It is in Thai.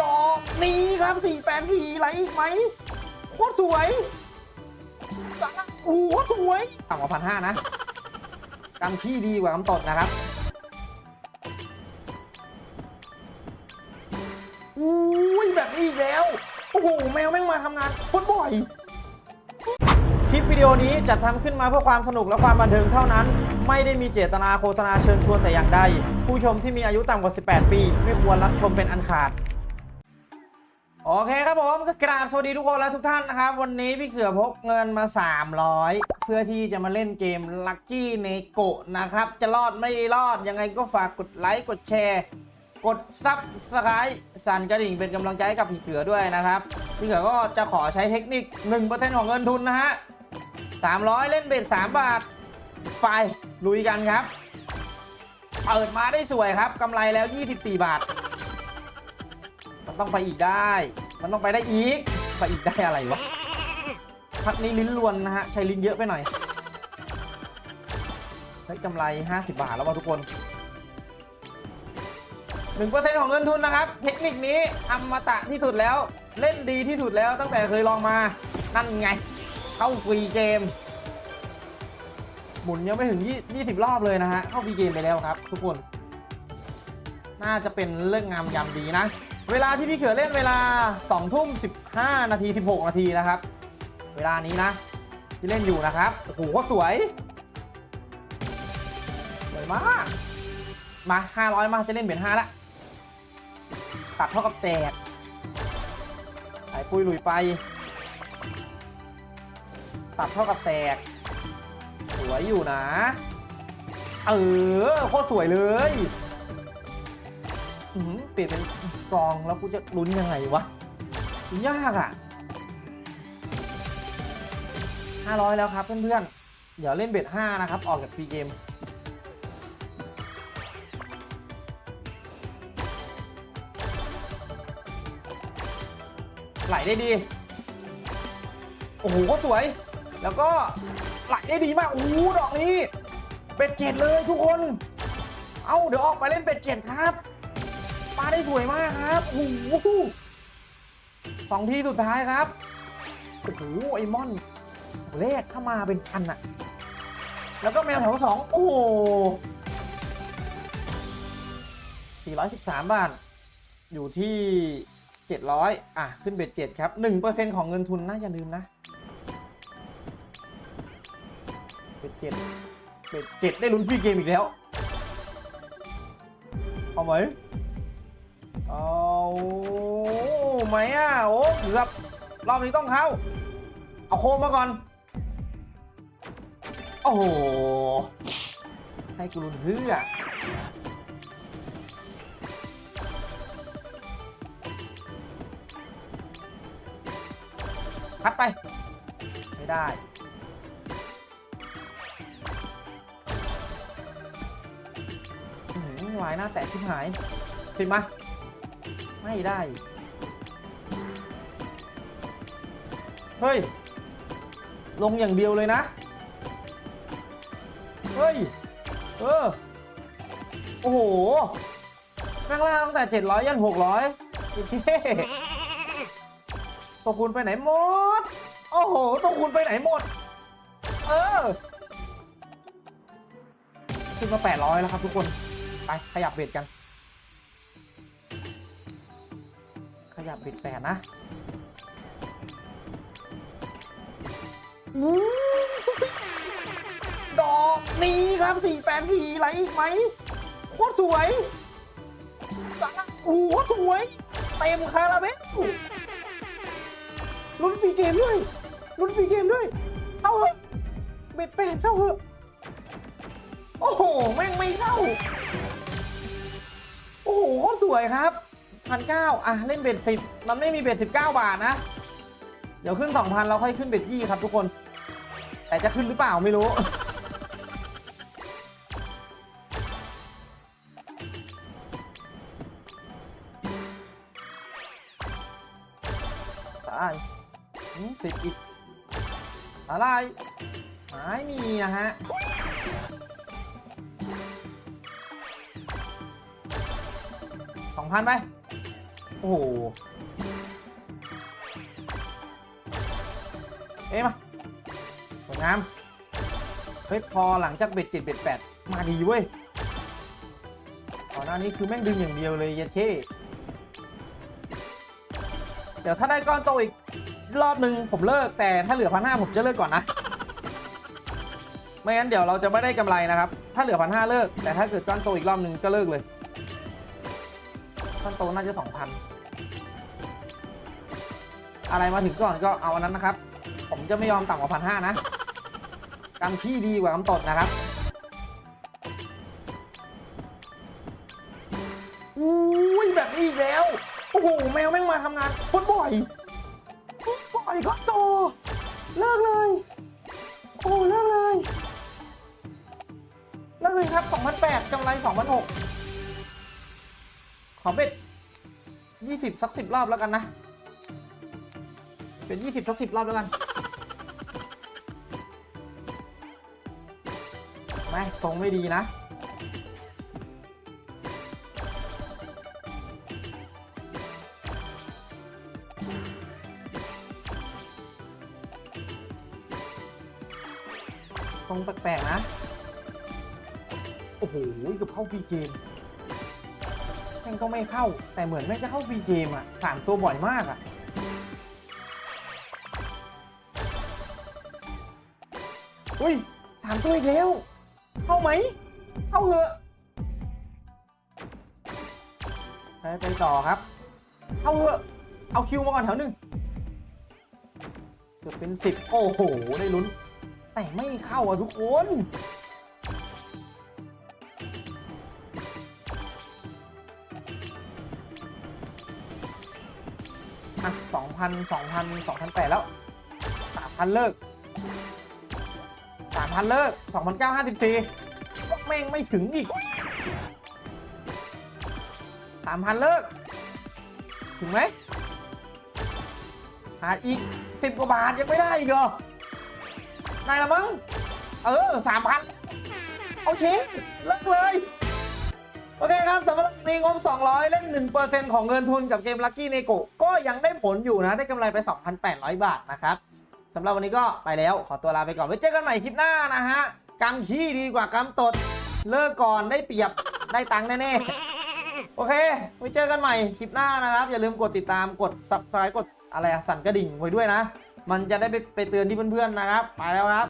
ดอกนี้ครับสี่แปดทีไหลอีกไหมโคตรสวยสักโอ้โหสวยต่ำกว่าพันห้านะกำขี้ดีกว่ากำตดนะครับอุ้ยแบบนี้อีกแล้ว โอ้โห แมวแม่งมาทำงานโคตรบ่อย ลิปวิดีโอนี้จัดทำขึ้นมาเพื่อความสนุกและความบันเทิงเท่านั้น ไม่ได้มีเจตนาโฆษณาเชิญชวนแต่อย่างใด ผู้ชมที่มีอายุต่ำกว่า 18 ปี ไม่ควรรับชมเป็นอันขาด โอเคครับผมก็กราบสวัสดีทุกคนและทุกท่านนะครับ วันนี้พี่เขือพกเงินมา 300 เพื่อที่จะมาเล่นเกม Lucky n e g o นะครับ จะรอดไม่รอดยังไงก็ฝากกดไลค์กดแชร์กดซับสไครต์สั่นกระดิ่งเป็นกำลังใจให้กับพี่เขือด้วยนะครับ พี่เขือก็จะขอใช้เทคนิค 1%ของเงินทุนนะฮะ 300 เล่นเบ็ด3บาท ไปลุยกันครับ เปิดมาได้สวยครับกำไรแล้ว 24 บาท มันต้องไปอีกได้ มันต้องไปได้อีก ไปอีกได้อะไรวะพักนี้ลิ้นลวนนะฮะ ใช้ลิ้นเยอะไปหน่อยได้กำไร 50 บาทแล้วว่ะทุกคน1%ของเงินทุนนะครับ เทคนิคนี้อมตะที่สุดแล้ว เล่นดีที่สุดแล้วตั้งแต่เคยลองมา นั่นไง เข้าฟรีเกม หมุนยังไม่ถึง 20 รอบเลยนะฮะ เข้าฟรีเกมไปแล้วครับ ทุกคน น่าจะเป็นเรื่องงามยามดีนะ เวลาที่พี่เขือเล่นเวลา2ทุ่ม15 นาที 16 นาทีนะครับ เวลานี้นะ ที่เล่นอยู่นะครับ โอ้โหสวย สวยมาก มา 500 มาจะเล่นเบ็ด5ละตัดเท่ากับแตกใส่ปุยหลุยไป ตัดเท่ากับแตก สวยอยู่นะ เออโคตรสวยเลยเปลี่ยนเป็นกองแล้วกูจะลุ้นยังไงวะยากอะ500แล้วครับเพื่อนๆ เดี๋ยวเล่นเบ็ด5นะครับ ออกจากฟรีเกมไหลได้ดี โอ้โหก็สวย แล้วก็ไหลได้ดีมากโอ้โหดอกนี้ เป็ดเจ็ดเลยทุกคน เอาเดี๋ยวออกไปเล่นเป็ดเจ็ดครับปลาได้สวยมากครับโอ้โหสองทีสุดท้ายครับโอ้โหไอมอนเลขเข้ามาเป็นพันอะแล้วก็แมวแถวสองโอ้โห413 บาท อยู่ที่ 700 อะ ขึ้นเบ็ดเจ็ดครับ 1%ของเงินทุนนะอย่าลืมนะ เบ็ดเจ็ดเบ็ดเจ็ดได้ลุ้นฟรีเกมอีกแล้ว เอาไหมเอาไหมอะโอ้เกือบรอบนี้ต้องเข้า เอาโคมมาก่อน โอ้โห ให้กูลุ้นเพื่อพัดไป ไม่ได้ วายหน้าแตกชิบหายสิมาไม่ได้ เฮ้ย ลงอย่างเดียวเลยนะ เฮ้ย เออ โอ้โหข้างล่างตั้งแต่ 700 ยัน 600โอเคตัวคุณไปไหนหมด โอ้โหตัวคุณไปไหนหมด เออ ขึ้นมา 800 แล้วครับทุกคน ไปขยับเบ็ดกัน ขยับเบ็ดแปดนะอู้ดอกนี้ครับสี่แปดทีไหลอีกไหมโคตรสวยสักโอ้โหสวยเต็มคาราเบลลุ้นฟรีเกมด้วยลุ้นฟรีเกมด้วย เอาเฮ้ยเบ็ดแปดเข้าเหอะโอ้โห แม่งไม่เข้า โอ้โหโคตรสวยครับพันเก้าอะ เล่นเบ็ดสิบมันไม่มีเบ็ดสิบเก้าบาทนะ เดี๋ยวขึ้นสองพันเราค่อยขึ้นเบ็ดยี่ครับทุกคน แต่จะขึ้นหรือเปล่าไม่รู้ ตายสิบอีกอะไรไม่มีนะฮะ สองพันไป โอ้โห เอ๊ะมาสวยงาม เฮ้ย พอหลังจากเบ็ดเจ็ดเบ็ดแปดมาดีเว้ยก่อนหน้านี้คือแม่งดึงอย่างเดียวเลยเยันเท่เดี๋ยวถ้าได้ก้อนโตอีกรอบหนึ่งผมเลิกแต่ถ้าเหลือพันห้าผมจะเลิกก่อนนะ ไม่งั้นเดี๋ยวเราจะไม่ได้กำไรนะครับ ถ้าเหลือพันห้าเลิก แต่ถ้าเกิดก้อนโตอีกรอบหนึ่งก็เลิกเลย ก้นโตน่าจะสองพันอะไรมาถึงก่อนก็เอาอันนั้นนะครับ ผมจะไม่ยอมต่ำกว่าพันห้านะกำที่ดีกว่ากำตดนะครับอุ้ยแบบนี้อีกแล้ว โอ้โหแมวแม่งมาทำงานโคตรบ่อยบ่อยก็โต เลิกเลย โอ้เลิกเลย เลิกเลยครับ 2,008กำไร2,006 เบ็ด20สัก10รอบแล้วกันนะ เป็น20สัก10รอบแล้วกันไม่ทรงไม่ดีนะ ทรงแปลกๆนะ โอ้โหกับเข้าพีเกม ม่งก็ไม่เข้า แต่เหมือนแม่งจะเข้าพีเกมอะสามตัวบ่อยมากอะอุ้ยสามตัวอีกแล้ว เข้าไหม เข้าเหอะไปไปต่อครับ เข้าเหอะเอาคิวมาก่อนแถวหนึ่งเสือเป็นสิบโอ้โห ได้ลุ้น แต่ไม่เข้าอะทุกคน อะสองพันสองพันสองพันแปดแล้วสามพันเลิกสามพันเลิกสองพันเก้าห้าสิบสี่แม่งไม่ถึงอีกสามพันเลิก ถึงไหมหาอีกสิบกว่าบาทยังไม่ได้อีกเหรอได้ละมั้ง เออสามพันโอเคเลิกเลย โอเคครับสำหรับในงบ 200 เล่น 1%ของเงินทุนกับเกม Lucky n e g o ก็ยังได้ผลอยู่นะ ได้กำไรไป 2,800 บาทนะครับสำหรับวันนี้ก็ไปแล้วขอตัวลาไปก่อนไว้เจอกันใหม่คลิปหน้านะฮะกำขี้ดีกว่ากำตด เลิกก่อนได้เปรียบได้ตังค์แน่ๆ โอเคไว้เจอกันใหม่คลิปหน้านะครับ อย่าลืมกดติดตามกด subscribe กดอะไรอะสั่นกระดิ่งไว้ด้วยนะ มันจะได้ไปไปเตือนที่เพื่อนๆนะครับ ไปแล้วครับ